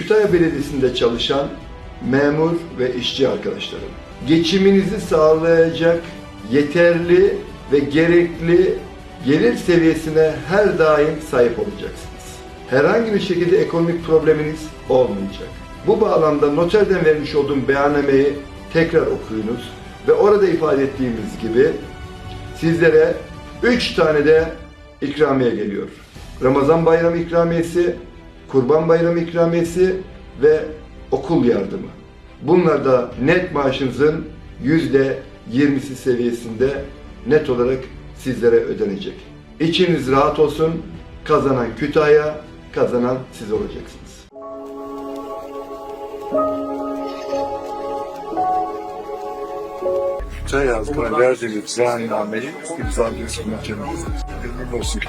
Kütahya Belediyesi'nde çalışan memur ve işçi arkadaşlarım. Geçiminizi sağlayacak yeterli ve gerekli gelir seviyesine her daim sahip olacaksınız. Herhangi bir şekilde ekonomik probleminiz olmayacak. Bu bağlamda noterden vermiş olduğum beyannameyi tekrar okuyunuz ve orada ifade ettiğimiz gibi sizlere 3 tane de ikramiye geliyor. Ramazan bayramı ikramiyesi, Kurban bayramı ikramiyesi ve okul yardımı. Bunlar da net maaşınızın yüzde 20'si seviyesinde net olarak sizlere ödenecek. İçiniz rahat olsun, kazanan Kütahya, kazanan siz olacaksınız. Kütahya halkına verdiğimiz mahkememizde. Hayırlı olsun.